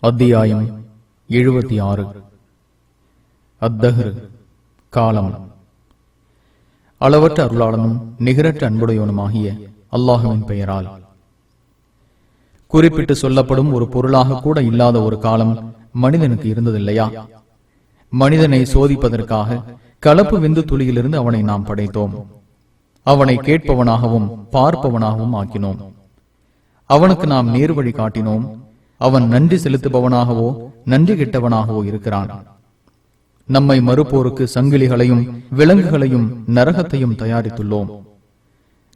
அத்தியாயம் எழுபத்தி ஆறு அத்தஹ்ரு காலம். அளவற்ற அருளாளனும் நிகரற்ற அன்புடையவனுமாகிய அல்லாஹுவின் பெயரால். குறிப்பிட்டு சொல்லப்படும் ஒரு பொருளாக கூட இல்லாத ஒரு காலம் மனிதனுக்கு இருந்ததில்லையா? மனிதனை சோதிப்பதற்காக கலப்பு விந்து துளியிலிருந்து அவனை நாம் படைத்தோம். அவனை கேட்பவனாகவும் பார்ப்பவனாகவும் ஆக்கினோம். அவனுக்கு நாம் நேர்வழி காட்டினோம். அவன் நன்றி செலுத்துபவனாகவோ நன்றி கெட்டவனாகவோ இருக்கிறான். நம்மை மறுப்போருக்கு சங்கிலிகளையும் விலங்குகளையும் நரகத்தையும் தயாரித்துள்ளோம்.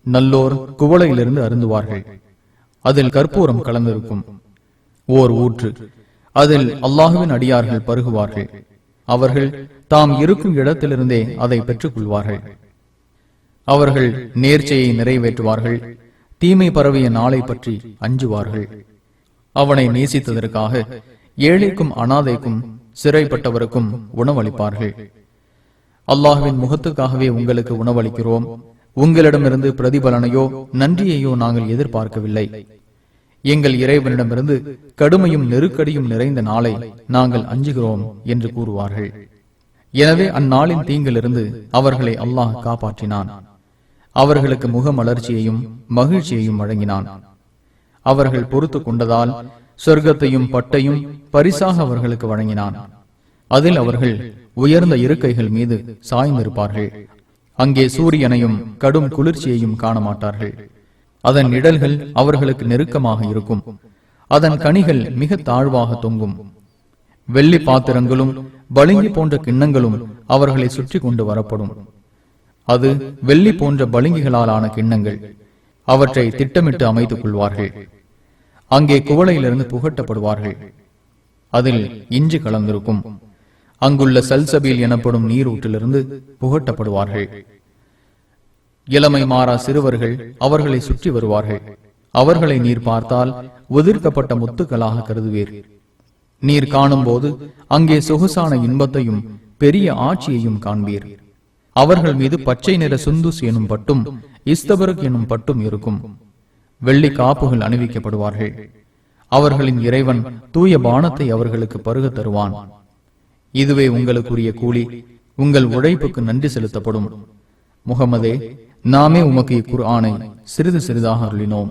நல்லோர் குவளையிலிருந்து அருந்துவார்கள். அதில் கற்பூரம் கலந்திருக்கும். ஓர் ஊற்று. அதில் அல்லாஹுவின் அடியார்கள் பருகுவார்கள். அவர்கள் தாம் இருக்கும் இடத்திலிருந்தே அதை பெற்றுக் கொள்வார்கள் அவர்கள் நேர்ச்சையை நிறைவேற்றுவார்கள். தீமை பரவிய நாளை பற்றி அஞ்சுவார்கள். அவனை நேசித்ததற்காக ஏழைக்கும் அனாதைக்கும் சிறைப்பட்டவருக்கும் உணவளிப்பார்கள். அல்லாஹுவின் முகத்துக்காகவே உங்களுக்கு உணவளிக்கிறோம். உங்களிடமிருந்து பிரதிபலனையோ நன்றியையோ நாங்கள் எதிர்பார்க்கவில்லை. எங்கள் இறைவனிடமிருந்து கடுமையும் நெருக்கடியும் நிறைந்த நாளை நாங்கள் அஞ்சுகிறோம் என்று கூறுவார்கள். எனவே அந்நாளின் தீங்கிலிருந்து அவர்களை அல்லாஹ் காப்பாற்றினான். அவர்களுக்கு முகமலர்ச்சியையும் மகிழ்ச்சியையும் வழங்கினான். அவர்கள் பொறுத்து கொண்டதால் சொர்க்கத்தையும் பட்டையும் பரிசாக அவர்களுக்கு வழங்கினான். அதில் அவர்கள் உயர்ந்த இருக்கைகள் மீது சாய்ந்திருப்பார்கள். அங்கே சூரியனையும் கடும் குளிர்ச்சியையும் காண மாட்டார்கள் அதன் நிழல்கள் அவர்களுக்கு நெருக்கமாக இருக்கும். அதன் கனிகள் மிக தாழ்வாக தொங்கும். வெள்ளி பாத்திரங்களும் பளிங்கி போன்ற கிண்ணங்களும் அவர்களை சுற்றி கொண்டு வரப்படும். அது வெள்ளி போன்ற பளிங்கிகளாலான கிண்ணங்கள். அவற்றை திட்டமிட்டு அமைத்துக் கொள்வார்கள் அங்கே குவளையிலிருந்து புகட்டப்படுவார்கள். அதில் இஞ்சி கலந்திருக்கும். அங்குள்ள சல்சபீல் எனப்படும் நீரூற்றிலிருந்து புகட்டப்படுவார்கள். இளமை மாறா சிறுவர்கள் அவர்களை சுற்றி வருவார்கள். அவர்களை நீர் பார்த்தால் உதிர்க்கப்பட்ட முத்துக்களாக கருதுவீர். நீர் காணும் போது அங்கே சொகுசான இன்பத்தையும் பெரிய ஆட்சியையும் காண்பீர். அவர்கள் மீது பச்சை நிற சுந்துஸ் எனும் பட்டும் இஸ்தபருக் எனும் பட்டும் இருக்கும். வெள்ளி காப்புகள் அணிவிக்கப்படுவார்கள். அவர்களின் இறைவன் தூய பானத்தை அவர்களுக்கு பருக தருவான். இதுவே உங்களுக்குரிய கூலி உங்கள் உழைப்புக்கு நன்றி செலுத்தப்படும். முகமதே நாமே உமக்கு இக்குர்ஆனை சிறிது சிறிதாக அருளினோம்.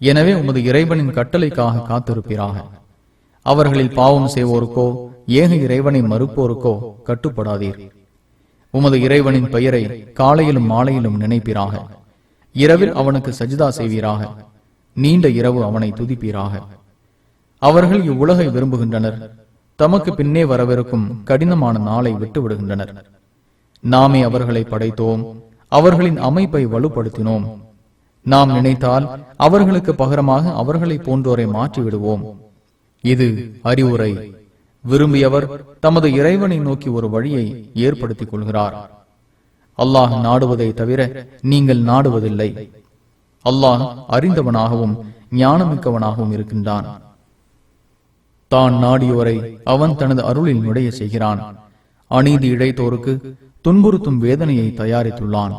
எனவே உமது இறைவனின் கட்டளைக்காக காத்திருப்பீராக. அவர்களில் பாவம் செய்வோருக்கோ ஏக இறைவனை மறுப்போருக்கோ கட்டுப்படாதீர். உமது இறைவனின் பெயரை காலையிலும் மாலையிலும் நினைப்பீராக. இரவில் அவனுக்கு சஜிதா செய்வீராக. நீண்ட இரவு அவனை துதிப்பீராக. அவர்கள் இவ்வுலகை விரும்புகின்றனர். தமக்கு பின்னே வரவிருக்கும் கடினமான நாளை விட்டு விடுகின்றனர் நாமே அவர்களை படைத்தோம். அவர்களின் அமைப்பை வலுப்படுத்தினோம். நாம் நினைத்தால் அவர்களுக்கு பகரமாக அவர்களை போன்றோரை மாற்றி விடுவோம் இது அறிவுரை. விரும்பியவர் தமது இறைவனை நோக்கி ஒரு வழியை ஏற்படுத்திக் கொள்கிறார். அல்லாஹ் நாடுவதை தவிர நீங்கள் நாடுவதில்லை. அல்லாஹ் அறிந்தவனாகவும் ஞானமிக்கவனாகவும் இருக்கின்றான். தான் நாடியோரை அவன் தனது அருளில் நுழைய செய்கிறான். அநீதி இழைத்தோருக்கு துன்புறுத்தும் வேதனையை தயாரித்துள்ளான்.